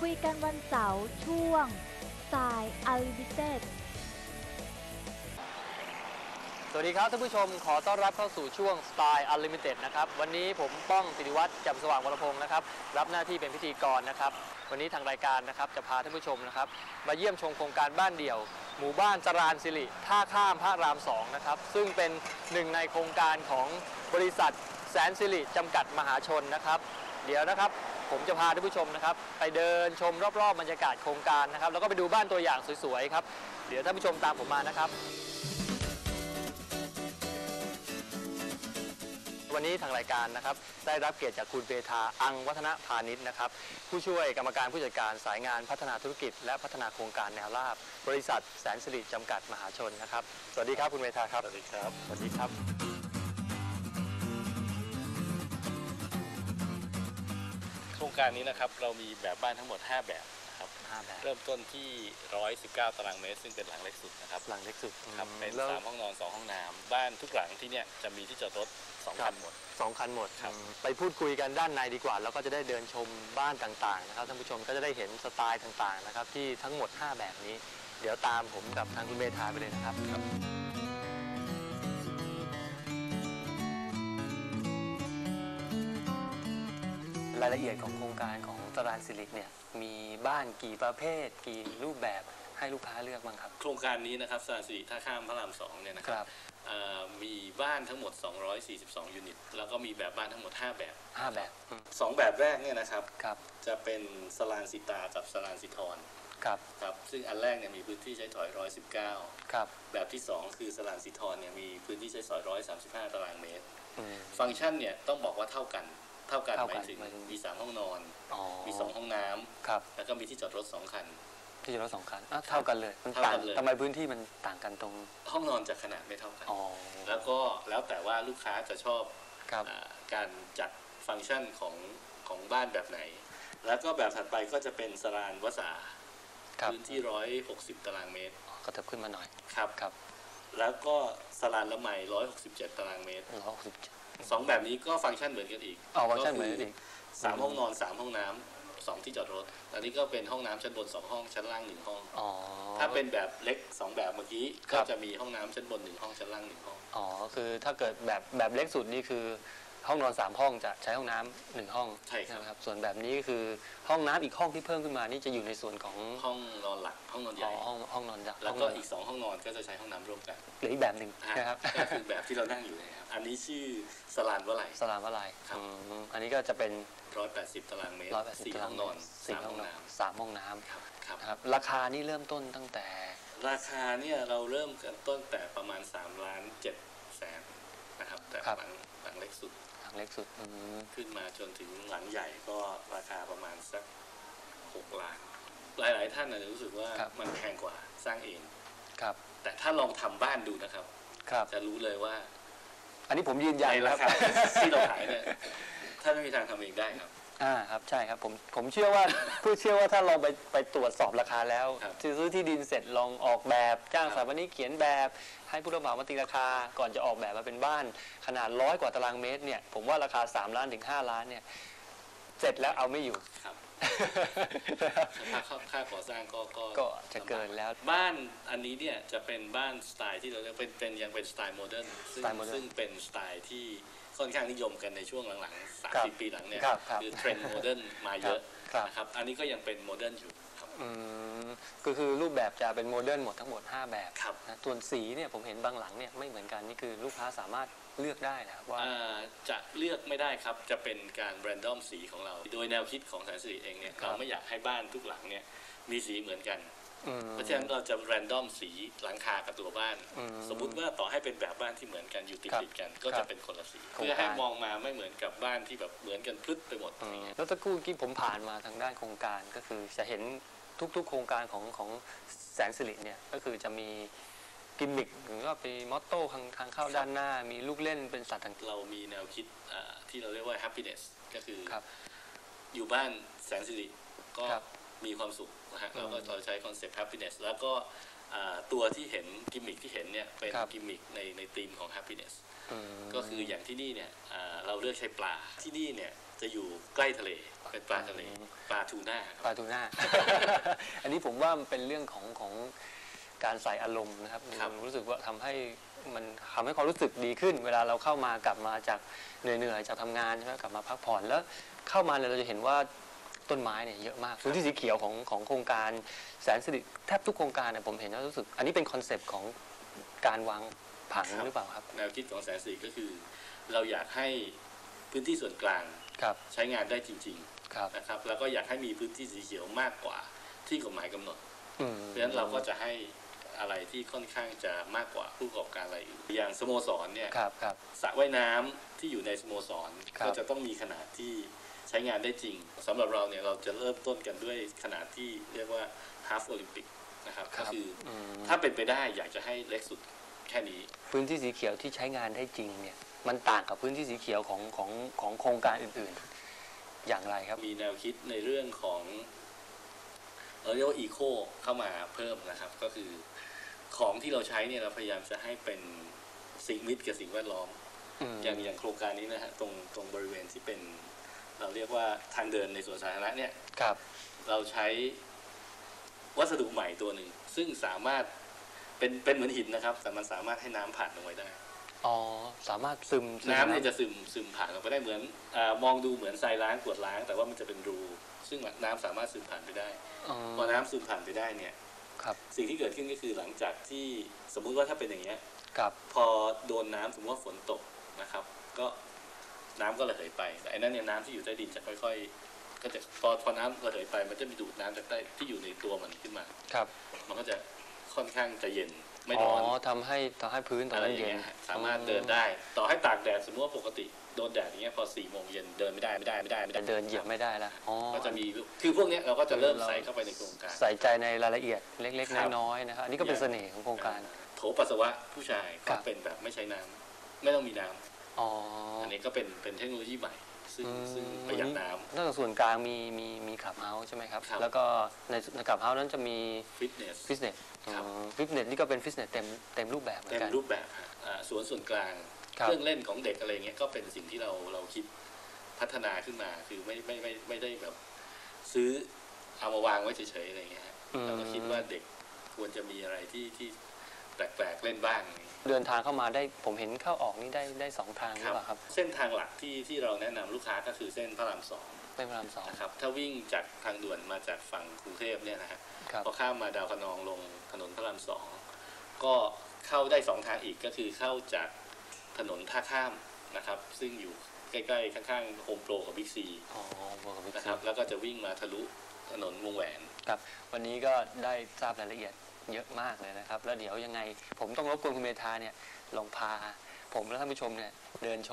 คุยกันวันเสาร์ช่วงสายอลิมิเต็ดสวัสดีครับท่านผู้ชมขอต้อนรับเข้าสู่ช่วง Style Unlimited นะครับ วันนี้ผมป้องสิริวัตรจำสว่างวรพงศ์นะครับ รับหน้าที่เป็นพิธีกรนะครับ วันนี้ทางรายการนะครับจะพาท่านผู้ชมนะครับ มาเยี่ยมชมโครงการบ้านเดี่ยว หมู่บ้านจรานสิริท่าข้ามพระรามสองนะครับ ซึ่งเป็นหนึ่งในโครงการของบริษัทแสนสิริจำกัดมหาชนนะครับ เดี๋ยวนะครับ ผมจะพาท่านผู้ชมนะครับ ไปเดินชมรอบๆบรรยากาศโครงการนะครับ แล้วก็ไปดูบ้านตัวอย่างสวยๆครับ เดี๋ยวท่านผู้ชมตามผมมานะครับ วันนี้ทางรายการนะครับ ได้รับเกียรติจากคุณเบธาอังวัฒนพาณิชย์นะครับ ผู้ช่วยกรรมการผู้จัดการสายงานพัฒนาธุรกิจ และพัฒนาโครงการแนวราบบริษัทแสนสิริจำกัดมหาชนนะครับ สวัสดีครับคุณเบธาครับ สวัสดีครับ สวัสดีครับ การนี้นะครับเรามีแบบบ้านทั้งหมด 5 แบบนะครับห้าแบบ เริ่มต้นที่ 119 ตารางเมตร ซึ่งเป็นหลังเล็กสุดนะครับหลังเล็กสุดครับเป็นแล้วสามห้องนอน2ห้องน้ำบ้านทุกหลังที่เนี่ยจะมีที่จอดรถ2คันหมด สองคันหมดครับ ไปพูดคุยกันด้านในดีกว่า แล้วก็จะได้เดินชมบ้านต่างๆนะครับท่านผู้ชมก็จะได้เห็นสไตล์ต่างๆนะครับที่ทั้งหมด 5 แบบนี้ เดี๋ยวตามผมกับทางคุณเบธาไปเลยนะครับ รายละเอียดของโครงการของตรานสิริเนี่ยมีบ้านกี่ประเภท กี่รูปแบบให้ลูกค้าเลือกบ้างครับ โครงการนี้นะครับสถานสิริท่าข้ามพระราม2เนี่ยนะคครัรับบเอ่อมีบ้านทั้งหมด 242 ยูนิต แล้วก็มีแบบบ้านทั้งหมด 5 แบบ ห้าแบบอืม2 แบบแรกเนี่ยนะครับครับจะเป็นสลานสิตากับสลานสิทรครับครับซึ่งอันแรกเนี่ยมีพื้นที่ใช้ถอย 119 ครับแบบที่ 2 คือสลานสิทรเนี่ยมีพื้นที่ใช้สอย 135 ตารางเมตร อืมฟังก์ชันเนี่ยต้องบอกว่าเท่ากัน เท่ากันเท่าหกันมายถึงหมายถึงมี3ห้องนอนอ๋อมี2ห้องน้ำครับแล้วก็มีที่จอดรถ2คัน ที่จอดรถสองคันอะเท่ากันเลยมันเท่าต่างกันเลยทำไมพื้นที่มันต่างกันตรง ห้องนอนจะขนาดไม่เท่ากันอ๋อแล้วก็แล้วแต่ว่าลูกค้าจะชอบครับอาการจัดฟังก์ชันของของบ้านแบบไหน แล้วก็แบบถัดไปก็จะเป็นสรานวสาครับพื้นที่160ตารางเมตรกระเถิบขึ้นมาหน่อยครับครับ แล้วก็สรานละไม167ตารางเมตรร้อยหกสิบเจ็ด สองแบบนี้ก็ฟังก์ชันเหมือนกันอีกอ๋อฟังก์ชันเหมือนกันอีก สามห้องนอนสามห้องน้ำสองที่จอดรถอันนี้ก็เป็นห้องน้ำชั้นบนสองห้องชั้นล่างหนึ่งห้อง อ๋อถ้าเป็นแบบเล็กสองแบบเมื่อกี้ครัก็บจะมีห้องน้ำชั้นบนหนึ่งห้องชั้นล่างหนึ่งห้อง อ๋อคือถ้าเกิดแบบแบบเล็กสุดนี่คือ ห้องนอนสามห้องจะใช้ห้องน้ำหนึ่งห้องใช่ครับไหมครับ ส่วนแบบนี้ก็คือห้องน้ำอีกห้องที่เพิ่มขึ้นมานี่จะอยู่ในส่วนของห้องนอนหลักห้องนอนใหอ๋ญ่อห้องห้องนอนยักษ์แล้วห้งก็นนอีกสองห้องนอนก็จะใช้ห้องน้ำร่วมกันหรืออีกแบบหนึ่งอะนะครับ ก็คือแบบที่เรานั่งอยู่นะครับอันนี้ชื่อสลานวลัย สลามวะลายครับ อืมอันนี้ก็จะเป็นร้อยแปดสิบตารางเมตรร้อยแปดสิบสี่ตารางห้องนอนสี่สามห้ห้อองงนอนน้สามห้องน้ำำครับครับนะครับราคานี่เริ่มต้นตั้งแต่ราคาเนี่ยเราเริ่มกันต้นแต่ประมาณ3ล้าน7แสนนะครับ แต่ครับหลังหลังเล็กสุดหลั งเล็กสุดอืมขึ้นมาจนถึงหลังใหญ่ก็ราคาประมาณสัก6ล้าน หลาย ๆ ท่านอาจจะรู้สึกว่ามันแพงกว่าสร้างเองครับ แต่ถ้าลองทำบ้านดูนะครับ ครับ จะรู้เลยว่า อันนี้ผมยืนยันในนะราครัคาบที่เราขายเนี่ยถ้าไม่มีทางทำเองได้ครับ อ่าครับใช่ครับผมผมเชื่อว่า ผู้เชื่อว่าถ้าลองไปไปตรวจสอบราคาแล้วครับซื้อที่ดินเสร็จลองออกแบบจ้างครับสถาปนิกเขียนแบบ ให้ผู้รับเหมามาตีราคา ก่อนจะออกแบบมาเป็นบ้าน ขนาดร้อยกว่าตารางเมตรเนี่ยผมว่าราคา 3 ล้านถึง 5 ล้านเนี่ยเสร็จแล้วเอาไม่อยู่ ครับ ค่าค่าค่าก่อสร้างก็ก็ก็จะเกินแล้ว บ้านอันนี้เนี่ยจะเป็นบ้านสไตล์ที่เราเรียกเป็นเป็นยังเป็นสไตล์โมเดิร์นซึ่งสไตล์โมเดิร์น ซึ่งเป็นสไตล์ที่ ค่อนข้างนิยมกันในช่วงหลังๆสามครับสิบปีหลังเนี่ยครับครับอเทรนด์โมเดิร์นมาเยอะครับนะครับอันนี้ก็ยังเป็นโมเดิร์นอยู่ครับอืมก็คือรูปแบบจะเป็นโมเดิร์นหมดทั้งหมด 5 แบบครับนะส่วนสีเนี่ยผมเห็นบางหลังเนี่ยไม่เหมือนกันนี่คือลูกค้าสามารถเลือกได้นะครับว่าอ่าจะเลือกไม่ได้ครับจะเป็นการแรนดอมสีของเรา โดยแนวคิดของแสนสิริเองเนี่ยครับเราไม่อยากให้บ้านทุกหลังเนี่ยมีสีเหมือนกันอืม เพราะฉะนั้นเราจะแรนดอมสีหลังคากับตัวบ้านอืมสมมุติว่าต่อให้เป็นแบบบ้านที่เหมือนกันอยู่ติดครับติดกัน ก็ครัจะบเป็นคนละสีโครงเพื่อให้การมองมาไม่เหมือนกับบ้านที่แบบเหมือนกันพลึดไปหมดอือย่างมเงี้ยแล้วตะกครู่ที่ผมผ่านมาทางด้านโครงการก็คือจะเห็นทุก ๆ โครงการของของแสนสิริเนี่ยก็คือจะมีกิมมิคหรือว่าเป็นมอตโต้ทางทางเข้าด้านหน้า มีลูกเล่นเป็นสัตว์ต่างเรามีแนวคิดอ่าที่เราเรียกว่า happiness ก็คือครับอยู่บ้านแสนสิริก็ครับมีความสุข นะฮะอืมเราก็เราใช้คอนเซปต์ happiness แล้วก็อ่าตัวที่เห็นกิมมิคที่เห็นเนี่ยเป็นครับกิมมิคในในธีมของ happiness อืมก็คืออย่างที่นี่เนี่ยอ่าเราเลือกใช้ปลาที่นี่เนี่ยจะอยู่ใกล้ทะเลเป็นปลาทะเลปลาทูน่าครับปลาทูน่าอันนี้ผมว่ามันเป็นเรื่องของของการใส่อารมณ์นะครับครับผมรู้สึกว่าทำให้มันทำให้ความรู้สึกดีขึ้น เวลาเราเข้ามากลับมาจากเหนื่อยๆจากทำงานใช่ไหมกลับมาพักผ่อนแล้วเข้ามาเนี่ยเราจะเห็นว่า ต้นไม้เนี่ยเยอะมากพื้นที่สีเขียวของของโครงการแสนสิริแทบทุกโครงการเนี่ยผมเห็นแล้วรู้สึก อันนี้เป็นคอนเซปต์ของการวางผังหรือเปล่าครับ แนวคิดของแสนสีก็คือ เราอยากให้พื้นที่ส่วนกลางครับใช้งานได้จริงครับๆนะครับ แล้วก็อยากให้มีพื้นที่สีเขียวมากกว่าที่กฎหมายกำหนดอืมเพราะฉะนั้นเราก็จะให้อะไรที่ค่อนข้างจะมากกว่าผู้ประกอบการรายอื่นอย่างสโมสรเนี่ยครับครับสระว่ายน้ำที่อยู่ในสโมสรครับก็จะต้องมีขนาดที่ ใช้งานได้จริงสำหรับเราเนี่ยเราจะเริ่มต้นกันด้วยขนาดที่เรียกว่า half Olympic นะครับก็คืออืมถ้าเป็นไปได้อยากจะให้เล็กสุดแค่นี้พื้นที่สีเขียวที่ใช้งานได้จริงเนี่ยมันต่างกับพื้นที่สีเขียวของของของโครงการอื่นๆ อย่างไรครับ มีแนวคิดในเรื่องของเราเรียกว่าอีโคเข้ามาเพิ่มนะครับ ก็คือของที่เราใช้เนี่ยเราพยายามจะให้เป็นสิ่งมิตรกับสิ่งแวดล้อม อย่างอย่างโครงการนี้นะฮะตรงตรงบริเวณที่เป็น เราเรียกว่าทางเดินในสวนสาธารณะเนี่ยครับ เราใช้วัสดุใหม่ตัวหนึ่ง ซึ่งสามารถเป็นเป็นเหมือนหินนะครับ แต่มันสามารถให้น้ำผ่านลงไปได้อ๋อสามารถซึมซึมน้ำเนี่ยจะซึมซึมผ่านลงไปได้เหมือนอามองดูเหมือนทรายล้างกรวดล้าง แต่ว่ามันจะเป็นรู ซึ่งน้ำสามารถซึมผ่านไปได้อ๋อพอน้ำซึมผ่านไปได้เนี่ยครับสิ่งที่เกิดขึ้นก็คือหลังจากที่สมมุติว่าถ้าเป็นอย่างเงี้ยครับพอโดนน้ำสมมติว่าฝนตกนะครับ ก็ น้ำก็ระเหยไปแต่ไอ้นั่นเนี่ยน้ำที่อยู่ใต้ดินจะค่อย ๆ ก็จะพอพอน้ำระเหยไป มันจะมีดูดน้ำจากใต้ที่อยู่ในตัวมันขึ้นมาครับ มันก็จะค่อนข้างจะเย็นไม่อ๋ร้ออนทำให้ทำให้พื้นตรงอะไรนั้นอย่างเย็นเงี้ยฮะสามารถเดินได้ ต่อให้ตากแดดสมมติว่าปกติโดนแดดอย่างเงี้ยพอสี่โมงเย็นเดินไม่ได้ไม่ได้ไม่ได้ไม่แต่ได้เดินเหยียบไม่ได้แล้วอ๋อก็จะมีคือพวกเนี้ยเราก็จะเริ่มใส่เข้าไปในโครงการ ใส่ใจในรายละเอียดเล็กครับๆน้อยๆนะครับอันนี้ก็เป็นเสน่ห์ของโครงการโถปัสสาวะผู้ชายครัก็บเป็นแบบไม่ใช้น้ำไม่ต้องมีน้ำ อ๋ออันนี้ก็เป็นเป็นเทคโนโลยีใหม่ ซึ่งอืมซึ่งประหยัดน้ำนอกจากส่วนกลางมีมีมีขับเฮาส์ใช่ไหมครับครับแล้วก็ในในขับเฮาส์นั้นจะมีฟิตเนสฟิตเนสครับฟิตเนสนี่ก็เป็นฟิตเนสเต็มเต็มรูปแบบเหมือเต็นมกันรูปแบบฮะอ่าสวนส่วนกลางครับเครื่องเล่นของเด็กอะไรเงี้ยก็เป็นสิ่งที่เราเราคิดพัฒนาขึ้นมาคือไม่ไม่ไม่ไม่ได้แบบ ซื้อเอามาวางไว้เฉยๆอะไรเงี้ยฮะอืมเราก็คิดว่าเด็กควรจะมีอะไรที่ที่แปลกๆเล่นบ้าง เดินทางเข้ามาได้ผมเห็นเข้าออกนี่ได้ได้สองทางหรือเปล่าครับ เส้นทางหลักที่ที่เราแนะนำลูกค้าก็คือเส้นพระรามสองเป็นพระรามสองนะครับถ้าวิ่งจากทางด่วนมาจากฝั่งกรุงเทพเนี่ยนะฮะครับพอข้ามมาดาวคะนองลงถนนพระรามสองก็เข้าได้สองทางอีกก็คือเข้าจากถนนท่าข้ามนะครับ ซึ่งอยู่ใกล้ๆ ข้างๆโฮมโปรกับบิ๊กซีอ๋อเวิร์กวิทนะครับแล้วก็จะวิ่งมาทะลุถนนวงแหวนครับ วันนี้ก็ได้ทราบรายละเอียด เยอะมากเลยนะครับ แล้วเดี๋ยวยังไงผมต้องรบกวนคุณเมธาเนี่ยลองพา ผมและท่านผู้ชมเนี่ยเดินชม